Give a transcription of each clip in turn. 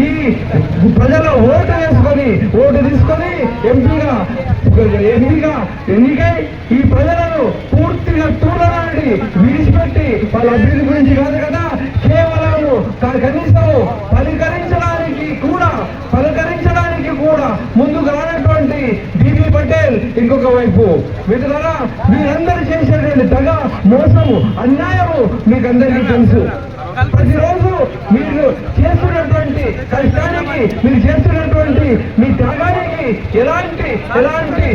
ఈ ప్రజలు ఓటు వేసుకొని ఓటు తీసుకొని ఎంపీగా ఎంపీగా ఎన్నికై ఈ ప్రజలను పూర్తిగా తూడనాడి విడిచిపెట్టి వాళ్ళ అభివృద్ధి గురించి కాదు కదా కేవలం కనీసం పలకరించడానికి కూడా పలకరించడానికి కూడా ముందుకు రానటువంటి బీబీ పటేల్ ఇంకొక వైపు. మిత్రులారా మీరందరూ చేసేటువంటి తగ మోసము అన్యాయము మీకందరికీ తెలుసు. ప్రతిరోజు మీరు చేస్తున్నట్టు కష్టానికి మీరు చేస్తున్నటువంటి మీ త్యాగానికి ఎలాంటి ఎలాంటి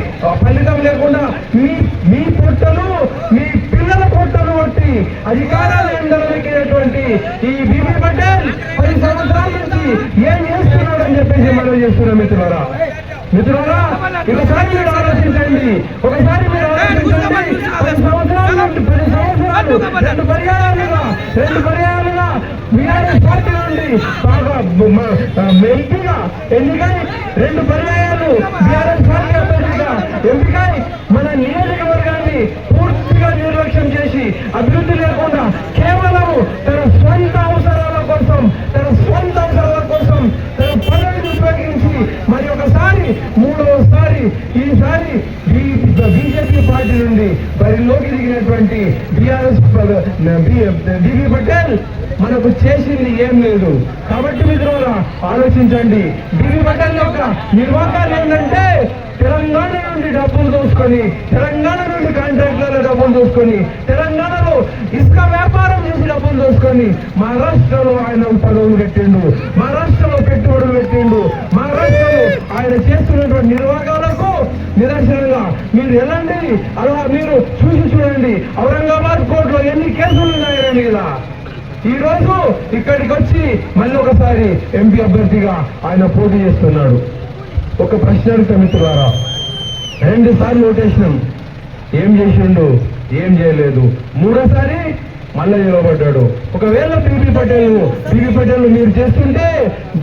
ఫలితం లేకుండా మీ మీ పొట్టలు మీ పిల్లల పొట్టలు బట్టి అధికారాలు ఎండలెక్కినటువంటి ఈ బీబీ పటేల్ పది సంవత్సరాల నుంచి ఏం చేస్తున్నాడు అని చెప్పేసి మనం చేస్తున్నాం మిత్రులారా. మిత్రులారా ఒకసారి మీరు ఆలోచించండి. ఒకసారి మీరు ఆలోచించండి. పది సంవత్సరాలు పది సంవత్సరాలు రెండు పర్యాయాలు రెండు పర్యాయాలు బీఆర్ఎస్ పార్టీ నుండి బాగా ఎంపీగా ఎన్నికై రెండు పర్యాయాలు బీఆర్ఎస్ పార్టీ అభ్యర్థిగా ఎంపికై మన నియోజకవర్గాన్ని పూర్తిగా నిర్లక్ష్యం చేసి అభివృద్ధి లేకుండా కేవలం తన స్వంత అవసరాల కోసం తన స్వంత అవసరాల కోసం తన పదవిని ఉపయోగించి మరి ఒకసారి మూడవసారి ఈసారి బీజేపీ పార్టీ నుండి బరిలోకి దిగినటువంటి బీఆర్ఎస్ బీబీ పటేల్ మనకు చేసింది ఏం లేదు. కాబట్టి మిత్రులారా ఆలోచించండి. దీని పటేల్ యొక్క నిర్వాహకాలు ఏంటంటే తెలంగాణ నుండి డబ్బులు దోసుకొని తెలంగాణ నుండి కాంట్రాక్టర్ల డబ్బులు దోసుకొని తెలంగాణలో ఇసుక వ్యాపారం చేసి డబ్బులు దోసుకొని మహారాష్ట్రలో ఆయన పదవులు పెట్టిండు. మహారాష్ట్రలో పెట్టుబడులు పెట్టిండు. మహారాష్ట్రలో ఆయన చేస్తున్నటువంటి నిర్వాహకాలకు నిదర్శనంగా మీరు వెళ్ళండి. అలా మీరు చూసి చూడండి. ఔరంగాబాద్ కోర్టులో ఎన్ని కేసులు ఉన్నాయి ఆయన మీద. ఈ రోజు ఇక్కడికి వచ్చి మళ్ళీ ఒకసారి ఎంపీ అభ్యర్థిగా ఆయన పోటీ చేస్తున్నాడు. ఒక ప్రశ్న అడుగుతా మిత్రులారా. రెండు సార్లు ఓటేసినాం. ఏం చేసిండు? ఏం చేయలేదు. మూడోసారి మళ్ళా నిలబడ్డాడు ఒకవేళ బీబీ పటేల్ బీబీ పటేల్ మీరు చేస్తుంటే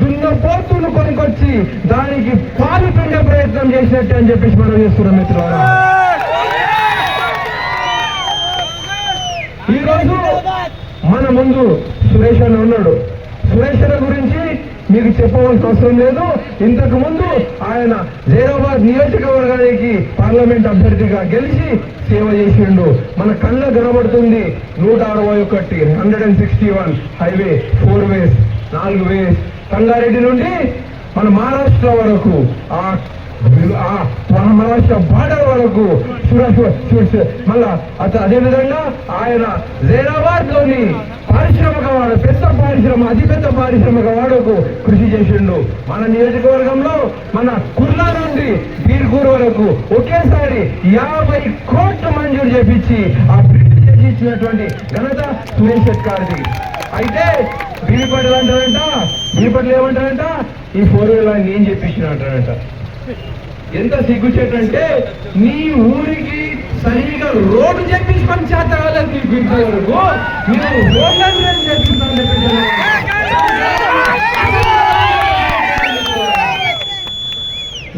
దున్న పోతులు కొనుకొచ్చి దానికి పాలు పిండే ప్రయత్నం చేసినట్టు అని చెప్పేసి మనం చేస్తున్నాం మిత్రులారా ఈ రోజు మన ముందు సురేష్ అని ఉన్నాడు. సురేష్ గురించి మీకు చెప్పవలసిన అవసరం లేదు. ఇంతకు ముందు ఆయన జైరాబాద్ నియోజకవర్గానికి పార్లమెంట్ అభ్యర్థిగా గెలిచి సేవ చేసిండు. మన కళ్ళ కనబడుతుంది నూట అరవై ఒకటి hundred and sixty one highway four ways నాలుగు వేస్ సంగారెడ్డి నుండి మన మహారాష్ట్ర వరకు ఆ మన మహారాష్ట్ర బార్డర్ వరకు చూడ మళ్ళా అదే విధంగా ఆయన జైరాబాద్లోని పారిశ్రామిక వాడ పెద్ద పారిశ్రమ అతిపెద్ద పారిశ్రామిక వాడకు కృషి చేసిండు. మన నియోజకవర్గంలో మన కుర్లా నుండి బీర్గూర్ వరకు ఒకేసారి యాభై కోట్ల మంజూరు చేపించి ఆ బ్రిడ్జ్ చేసి ఇచ్చినటువంటి ఘనత సురేష్ శెట్కార్ది అయితే బీపట్లు అంటారంట బీపట్లు ఏమంటారంట? ఈ ఫోర్ వీలర్ నేను చెప్పించిన అంటారంట ఎంత సిగ్గుచేటంటే నీ ఊరికి సరిగా రోడ్డు చెప్పించుకొని చేత కాలేదు నీకు ఇంతవరకు నేను రోడ్లను చెప్పించాను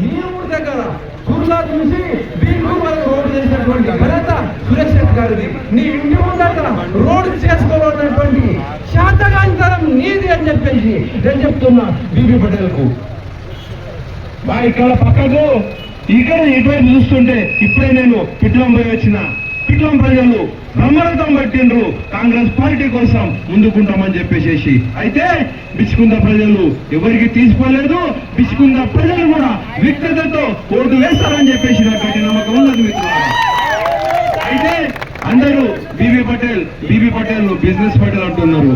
నీ ఊరి దగ్గర కుర్లా చూసి దీనికి రోడ్డు చేసినటువంటి ఘనత సురేష్ రెడ్డి గారిది. నీ ఇంటి ముందర రోడ్డు చేసుకోవాలన్నటువంటి శాతకాంతరం నీది అని చెప్పేసి నేను చెప్తున్నా బీబీ పటేల్కు. ఇక్కడ పక్కకు. ఇక్కడ ఇటువైపు చూస్తుంటే ఇప్పుడే నేను పిట్లం పోయి వచ్చిన. పిట్లం ప్రజలు బ్రహ్మరథం పట్టిండ్రు. కాంగ్రెస్ పార్టీ కోసం ముందుకుంటామని చెప్పేసేసి. అయితే బిచ్చుకుంద ప్రజలు ఎవరికి తీసుకోలేదు బిచ్చుకుంద ప్రజలు కూడా విజ్ఞతతో ఓటు వేస్తారని చెప్పేసి నాకు నమ్మకం ఉన్నది మిత్రులు అయితే అందరూ BB Patel BB Patel business Patel అంటున్నారు.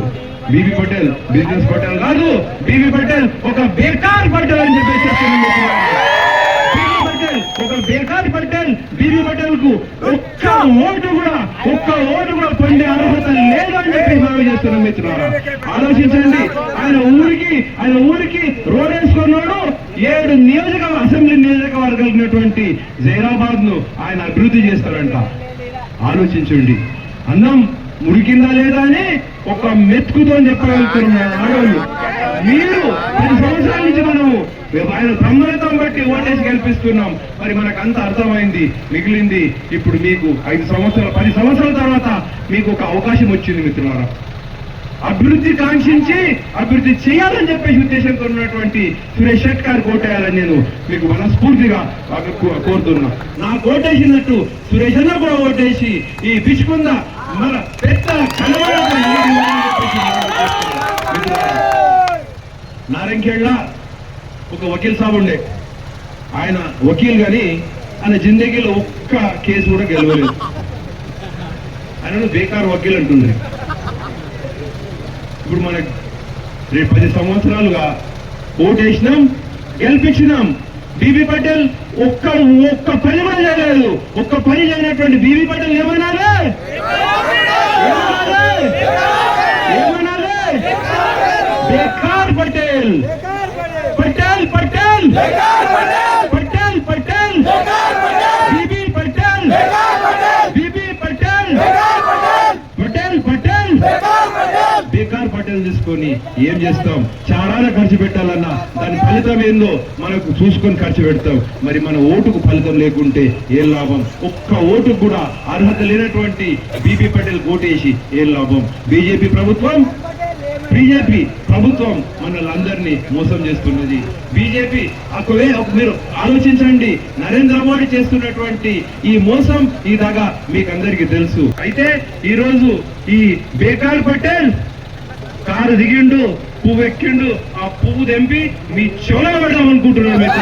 బీబీ పటేల్ బిజినెస్ పటేల్ కాదు బీబీ పటేల్ ఒక బేకార్ పటేల్ అని చెప్పేసి బీబీ పటేల్ ఒక బేకార్ పటేల్ బీబీ పటేల్కు ఒక్క ఓటు కూడా ఒక్క ఓటు కూడా పొందే అర్హత లేదని చెప్పి మనం చేస్తున్నాం మిత్రులారా. ఆలోచించండి ఆయన ఊరికి ఆయన ఊరికి రోడ్ వేసుకున్నాడు ఏడు నియోజక అసెంబ్లీ నియోజకవర్గాలు ఉన్నటువంటి జైరాబాద్ను ఆయన అభివృద్ధి చేస్తారంట ఆలోచించండి. అన్నం ఉడికిందా లేదా అని ఒక మెతుకుతో చెప్పగలుగుతున్నారు ఆడవాళ్ళు. మీరు పది సంవత్సరాల నుంచి మనము ఆయన సమ్మతం బట్టి ఓటేసి గెలిపిస్తున్నాం. మరి మనకు అంత అర్థమైంది మిగిలింది. ఇప్పుడు మీకు ఐదు సంవత్సరాలు పది సంవత్సరాల తర్వాత మీకు ఒక అవకాశం వచ్చింది మిత్రులారా. అభివృద్ధి కాంక్షించి అభివృద్ధి చేయాలని చెప్పేసి ఉద్దేశంతో ఉన్నటువంటి సురేష్ షెట్కార్ కోటేయాలని నేను మీకు మనస్ఫూర్తిగా బాగా కోరుతున్నా. నా కోటేసినట్టు సురేష్ అన్న కూడా ఓటేసి ఈ పిచ్చుకుంద మన పెద్ద నారంకేళ్ళ ఒక వకీల్ సాబ్ ఉండే. ఆయన వకీల్ గాని ఆయన జిందగీలో ఒక్క కేసు కూడా గెలవలేదు. ఆయన బేకార్ వకీల్ అంటుంది ఇప్పుడు మన రేపు పది సంవత్సరాలుగా ఓటేసినాం గెలిపించినాం. బీబీ పటేల్ ఒక్క ఒక్క పని కూడా చేయలేదు. ఒక్క పని చేయనటువంటి బీబీ పటేల్ ఏమనాలి ఏమనాలి? ఏమనాలి బేకార్ పటేల్. పటేల్. పటేల్ పటేల్ పటేల్ బీబీ పటేల్ బీబీ పటేల్ పటేల్ పటేల్ బేకార్ చేసుకొని ఏం చేస్తాం? చాలా ఖర్చు పెట్టాలన్నా దాని ఫలితం ఏందో మనకు చూసుకొని ఖర్చు పెడతాం. మరి మన ఓటుకు ఫలితం లేకుంటే ఏం లాభం? ఒక్క ఓటుకు కూడా అర్హత లేనటువంటి బీపీ పటేల్ ఓటేసి ఏం లాభం? బీజేపీ ప్రభుత్వం? బీజేపీ ప్రభుత్వం మనల్ని మోసం చేస్తున్నది. బీజేపీ ఒకవే మీరు ఆలోచించండి. నరేంద్ర మోడీ చేస్తున్నటువంటి ఈ మోసం ఈ దాగా మీకు అందరికీ తెలుసు. అయితే ఈరోజు ఈ బేకార్ పటేల్ కారు దిగిండు పువ్వు ఎక్కిండు ఆ పువ్వు తెంపి మీ చెవులో పెడదాం అనుకుంటున్నారు మీకు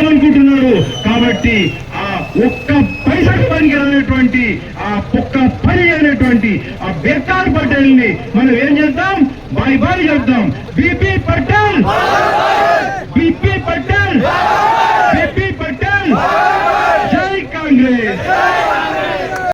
అనుకుంటున్నాడు. కాబట్టి ఆ ఒక్క పైసకు పనికి రానటువంటి ఆ ఒక్క పని అనేటువంటి ఆ బేకార్ పటేల్ని మనం ఏం చేద్దాం? బాయ్ బాయ్ చెప్దాం